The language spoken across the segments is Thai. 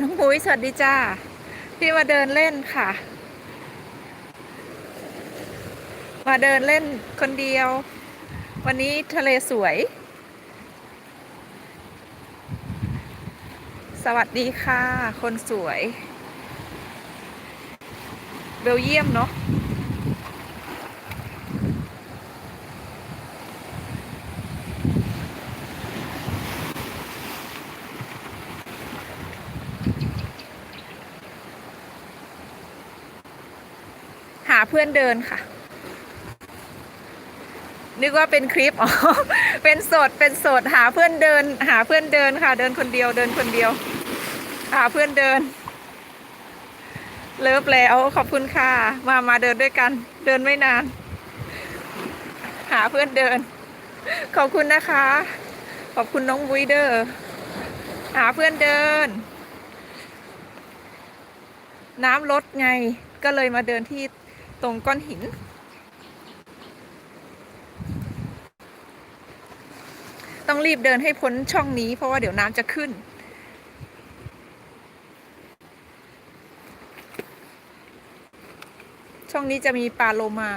น้องมุ้ยสวัสดีจ้า พี่มาเดินเล่นค่ะ มาเดินเล่นคนเดียว วันนี้ทะเลสวย สวัสดีค่ะ คนสวย เบลเยียมเนาะ พื่อนเดินค่ะ นึกว่าเป็นคลิปอ๋อเป็นสดเป็นสดหาเพื่อนเดิน หาเพื่อนเดินค่ะ เดินคนเดียวเดินคนเดียว หาเพื่อนเดิน เลิฟแล้วขอบคุณค่ะมามาเดินด้วยกัน เดินไม่นาน หาเพื่อนเดิน ขอบคุณนะคะ ขอบคุณน้องวุ้ยเดอร์หาเพื่อนเดิน น้ำลดไงก็เลยมาเดินที่ ตรงก้อนหิน ต้องรีบเดินให้พ้นช่องนี้เพราะว่าเดี๋ยวน้ำจะขึ้น ช่องนี้จะมีปลาโลมา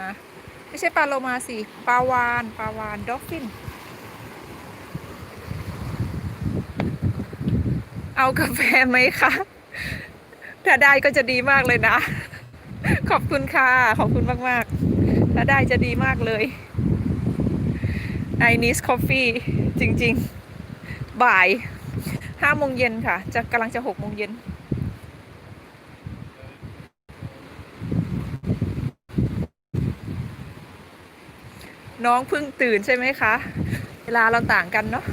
ไม่ใช่ปลาโลมาสิปลาวานปลาวานดอฟฟิน เอากาแฟไหมคะ ถ้าได้ก็จะดีมากเลยนะ ขอบคุณค่ะ ขอบคุณมาก ๆ ถ้าได้จะดีมากเลย I need coffee จริง ๆ บ่ายห้าโมงเย็นค่ะ จะกำลังจะหกโมงเย็นน้องเพิ่งตื่นใช่ไหมคะ เวลาเราต่างกันเนาะ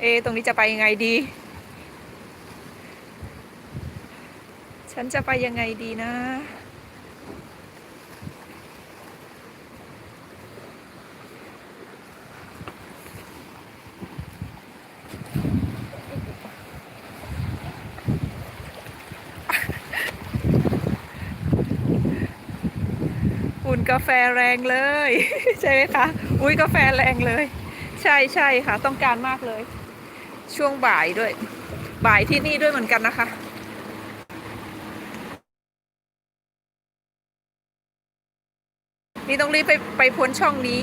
เอ ตรงนี้จะไปยังไงดี ฉันจะไปยังไงดีนะ อุ่นกาแฟแรงเลย ใช่ไหมคะ อุ้ยกาแฟแรงเลย ใช่ใช่ค่ะ ต้องการมากเลย ช่วงบ่ายด้วย บ่ายที่นี่ด้วยเหมือนกันนะคะ นี่ต้องรีบไปไปพ้นช่องนี้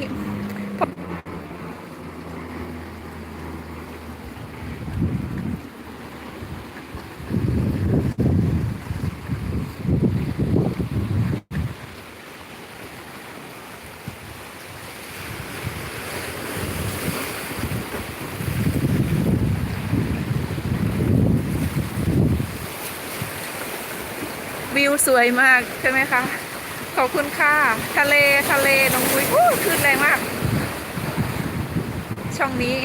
วิวสวยมากใช่ไหมคะ ขอบคุณค่ะ ทะเลทะเลน้องมุ้ยอู้ขึ้นแรงมาก ช่องนี้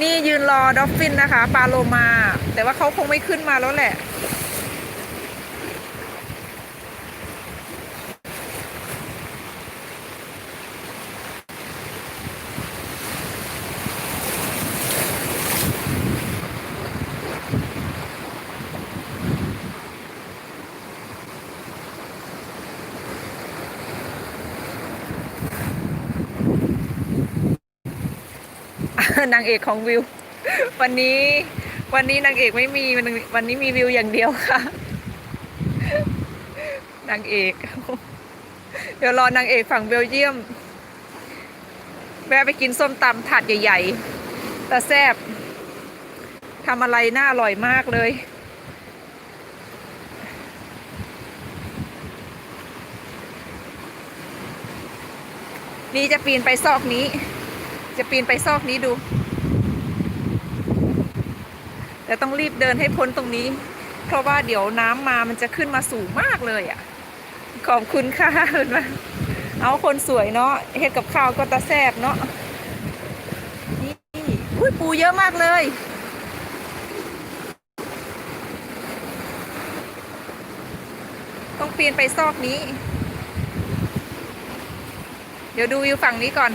นี่ยืนรอดอฟฟินนะคะ ปลาโลมา แต่ว่าเขาคงไม่ขึ้นมาแล้วแหละ นางเอกของวิว วันนี้ วันนี้นางเอกไม่มีวันนี้มีวิวอย่างเดียวค่ะนางเอก เดี๋ยวรอนางเอกฝั่งเบลเยียม แวะไปกินส้มตำถาดใหญ่ๆแต่แซบทำอะไรน่าอร่อยมากเลย นี่จะปีนไปซอกนี้ จะปีนไปซอกนี้ดู แต่ต้องรีบเดินให้พ้นตรงนี้ เพราะว่าเดี๋ยวน้ำมามันจะขึ้นมาสูงมากเลยอะ่ะ ขอบคุณค่ะเห็นไหมเอาคนสวยเนาะเฮ็ดกับข้าวก็ตะแซบเนาะนี่อุ้ยปูเยอะมากเลยต้องปีนไปซอกนี้ เดี๋ยวดูวิวฝั่งนี้ก่อน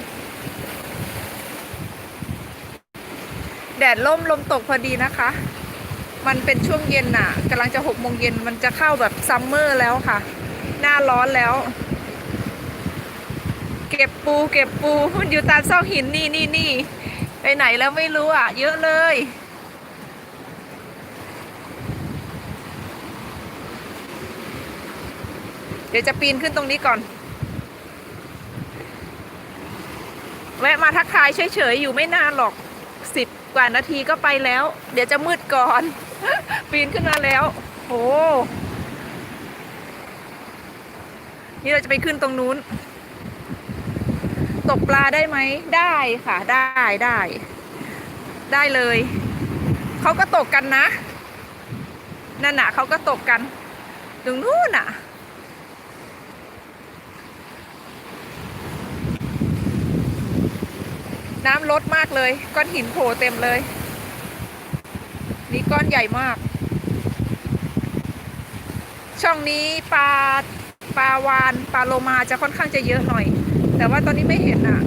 แดดล่มลมตกพอดีนะคะ มันเป็นช่วงเย็นน่ะกำลังจะหกโมงเย็นมันจะเข้าแบบซัมเมอร์แล้วค่ะ หน้าร้อนแล้ว เก็บปูเก็บปูมันอยู่ตามซอกหินนี่นี่นี่ไปไหนแล้วไม่รู้อะ เยอะเลยเดี๋ยวจะปีนขึ้นตรงนี้ก่อน แวะมาทักทายเฉยๆอยู่ไม่นานหรอกสิบกว่านาทีก็ไปแล้ว เดี๋ยวจะมืดก่อน ปีนขึ้นมาแล้วโอ้นี่เราจะไปขึ้นตรงนู้น ตกปลาได้ไหมได้ค่ะได้ได้ ได้เลย เขาก็ตกกันนะนั่นน่ะเขาก็ตกกัน ตรงนู้นน่ะ น้ำลดมากเลย ก้อนหินโผล่เต็มเลย นี่ก้อนใหญ่มาก ช่องนี้ปลาปลาวานปลาโลมาจะค่อนข้างจะเยอะหน่อย แต่ว่าตอนนี้ไม่เห็นอะ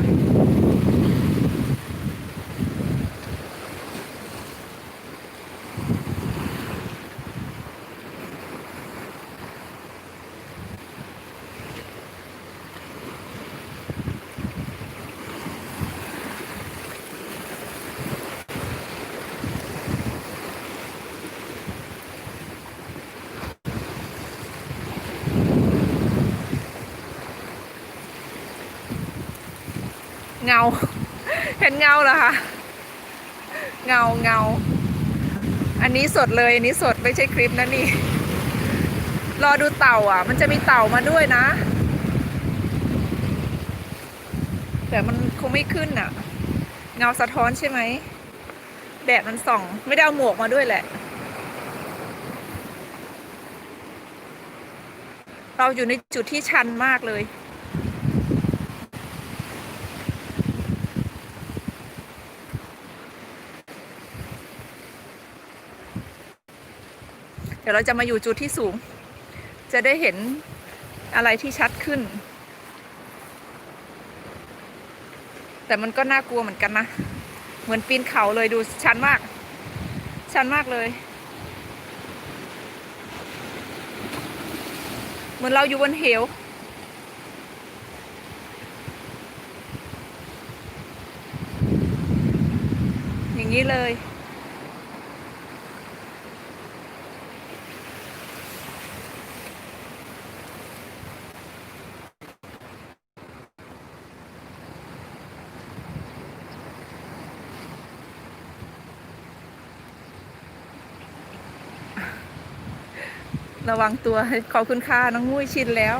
เงา เห็นเงาเหรอคะเงาเงา อันนี้สดเลยอันนี้สดไม่ใช่คลิปนะนี่ รอดูเต่าอะ มันจะมีเต่ามาด้วยนะ แต่มันคงไม่ขึ้นอะ เงาสะท้อนใช่ไหมแดดมันส่อง ไม่ได้เอาหมวกมาด้วยแหละ เราอยู่ในจุดที่ชันมากเลย ดี๋ยวเราจะมาอยู่จุดที่สูง จะได้เห็นอะไรที่ชัดขึ้น แต่มันก็น่ากลัวเหมือนกันนะ เหมือนปีนเขาเลยดูชันมาก ชันมากเลย เหมือนเราอยู่บนเหวอย่างนี้เลย ระวังตัว ขอบคุณค่ะน้องมุ้ยชินแล้ว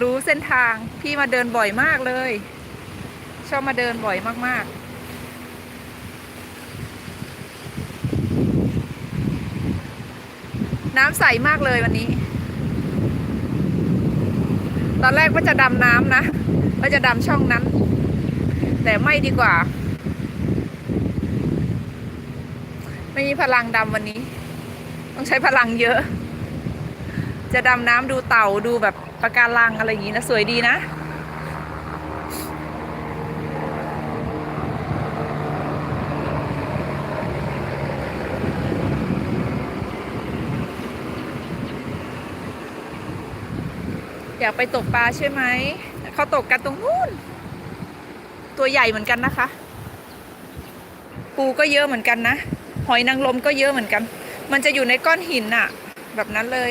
รู้เส้นทาง พี่มาเดินบ่อยมากเลย ชอบมาเดินบ่อยมาก ๆน้ำใสมากเลยวันนี้ ตอนแรกว่าจะดำน้ำนะ ว่าจะดำช่องนั้น แต่ไม่ดีกว่า ไม่มีพลังดำวันนี้ ต้องใช้พลังเยอะ จะดำน้ำดูเต่าดูแบบปะการังอะไรอย่างนี้นะ สวยดีนะ อยากไปตกปลาใช่ไหม เขาตกกันตรงนู้น ตัวใหญ่เหมือนกันนะคะ ปูก็เยอะเหมือนกันนะ หอยนางรมก็เยอะเหมือนกัน มันจะอยู่ในก้อนหินอะแบบนั้นเลย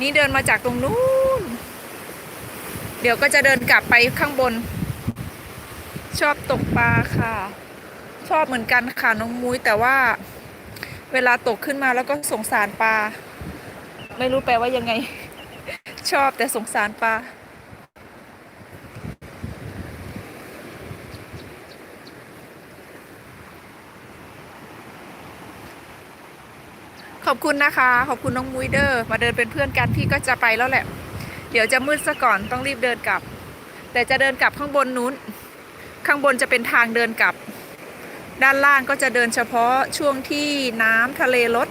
นี่เดินมาจากตรงนู้น เดี๋ยวก็จะเดินกลับไปข้างบน ชอบตกปลาค่ะ ชอบเหมือนกันค่ะน้องมุ้ยแต่ว่า เวลาตกขึ้นมาแล้วก็สงสารปลา ไม่รู้แปลว่ายังไง ชอบแต่สงสารปลา อบคุณนะคะ ขอบคุณน้องมุ้ยเดอร์มาเดินเป็นเพื่อนกันพี่ก็จะไปแล้วแหละ เดี๋ยวจะมืดซะก่อนต้องรีบเดินกลับ แต่จะเดินกลับข้างบนนู้น ข้างบนจะเป็นทางเดินกลับ ด้านล่างก็จะเดินเฉพาะช่วงที่น้ำทะเลลด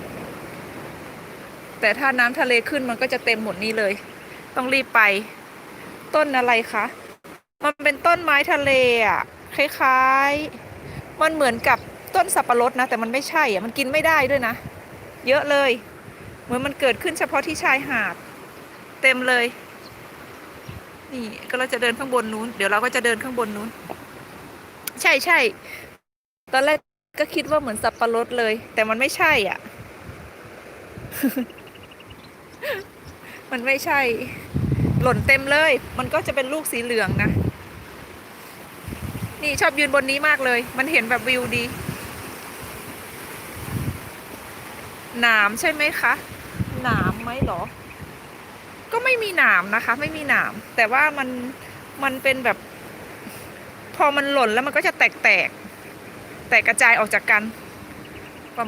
แต่ถ้าน้ำทะเลขึ้นมันก็จะเต็มหมดนี้เลย ต้องรีบไป ต้นอะไรคะมันเป็นต้นไม้ทะเลอะคล้ายๆ มันเหมือนกับต้นสับปะรดนะ แต่มันไม่ใช่อะมันกินไม่ได้ด้วยนะ เยอะเลย เหมือนมันเกิดขึ้นเฉพาะที่ชายหาด เต็มเลย นี่ก็เราจะเดินข้างบนนู้น เดี๋ยวเราก็จะเดินข้างบนนู้น ใช่ใช่ตอนแรกก็คิดว่าเหมือนสับปะรดเลย แต่มันไม่ใช่อะ มันไม่ใช่ หล่นเต็มเลย มันก็จะเป็นลูกสีเหลืองนะ นี่ชอบยืนบนนี้มากเลย มันเห็นแบบวิวดี หนามใช่ไหมคะ หนามไหมเหรอ ก็ไม่มีหนามนะคะ ไม่มีหนาม แต่ว่ามันมันเป็นแบบ พอมันหล่นแล้วมันก็จะแตกแตก แตกกระจายออกจากกัน ประ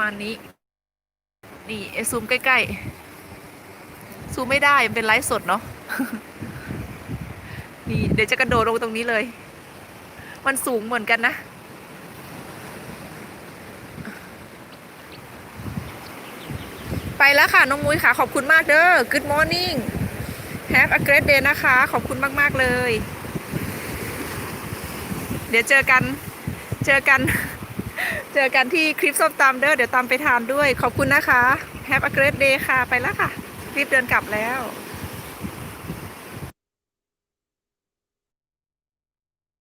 มาณนี้ นี่ไอซูมใกล้ๆซูมไม่ได้มันเป็นไลฟ์สดเนาะนี่เดี๋ยวจะกระโดดลงตรงนี้เลย มันสูงเหมือนกันนะ ไปแล้วค่ะ น้องมุ้ยค่ะ ขอบคุณมากเด้อ Good morning Have a great day นะคะ ขอบคุณมาก ๆ เลย เดี๋ยวเจอกัน เจอกัน เจอกันที่คลิปส้มตำเด้อ เดี๋ยวตามไปทานด้วย ขอบคุณนะคะ Have a great day ค่ะ ไปแล้วค่ะ รีบเดินกลับแล้ว